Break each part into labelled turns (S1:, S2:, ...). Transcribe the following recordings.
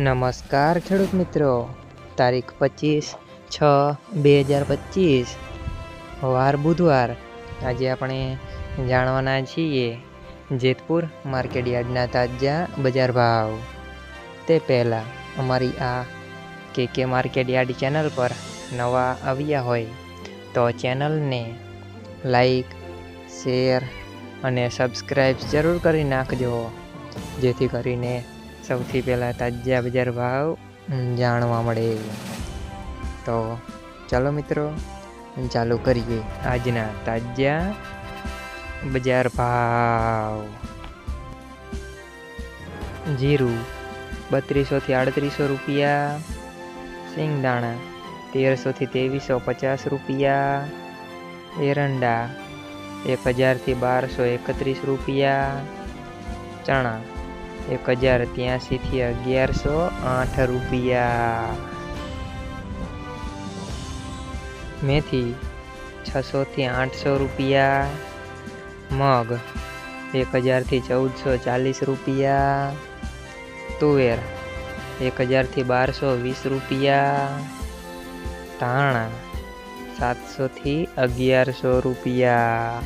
S1: નમસ્કાર ખેડૂત મિત્રો. તારીખ પચીસ છ બે હજાર પચીસ. વાર બુધવાર. આજે આપણે જાણવાના છીએ જેતપુર માર્કેટ યાર્ડના તાજા બજાર ભાવ. તે પહેલાં અમારી આ કે કે માર્કેટ યાર્ડ ચેનલ પર નવા આવ્યા હોય તો ચેનલને લાઈક, શેર અને સબસ્ક્રાઈબ જરૂર કરી નાખજો. જેથી કરીને સૌથી પહેલાં તાજા બજાર ભાવ જાણવા મળે. તો ચાલો મિત્રો ચાલુ કરીએ આજના તાજા બજાર ભાવ. જીરું બત્રીસોથી આડત્રીસો રૂપિયા સિંગદાણા તેરસોથી ત્રેવીસો પચાસ રૂપિયા, એરંડા એક હજારથી બારસો એકત્રીસ રૂપિયા, ચણા એક હજાર ત્યાંસીથી અગિયારસો આઠ રૂપિયા. મેથી છસોથી આઠસો રૂપિયા. મગ એક હજારથી ચૌદસો ચાલીસ રૂપિયા. તુવેર એક હજારથી બારસો વીસ રૂપિયા. ધાણા સાતસોથી અગિયારસો રૂપિયા.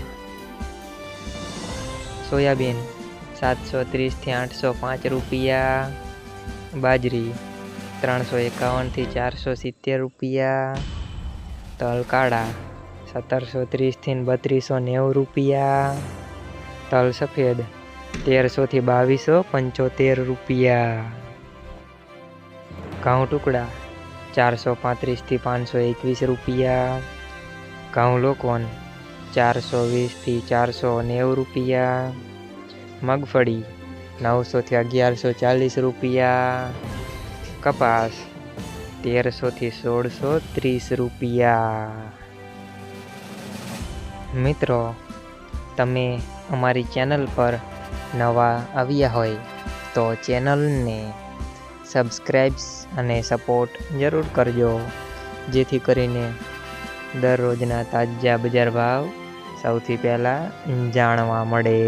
S1: સોયાબીન સાતસો ત્રીસથી આઠસો પાંચ રૂપિયા. બાજરી ત્રણસો એકાવનથી ચારસો સિત્તેર રૂપિયા. તલ કાળા સત્તરસો ત્રીસથી બત્રીસો નેવું રૂપિયા. તલ સફેદ તેરસોથી બાવીસો પંચોતેર રૂપિયા. ઘઉં ટુકડા ચારસો પાંત્રીસથી પાંચસો એકવીસ રૂપિયા. ઘઉં લોકવન ચારસો વીસથી ચારસો નેવું રૂપિયા. મગફળી, નવસોથી અગિયારસો ચાલીસ રૂપિયા. કપાસ, તેરસોથી સોળસો ત્રીસ રૂપિયા. મિત્રો, તમે અમારી ચેનલ પર નવા આવ્યા હોય તો ચેનલને સબસ્ક્રાઈબ્સ અને સપોર્ટ જરૂર કરજો, જેથી કરીને દરરોજના તાજા બજાર ભાવ સૌથી પહેલાં જાણવા મળે.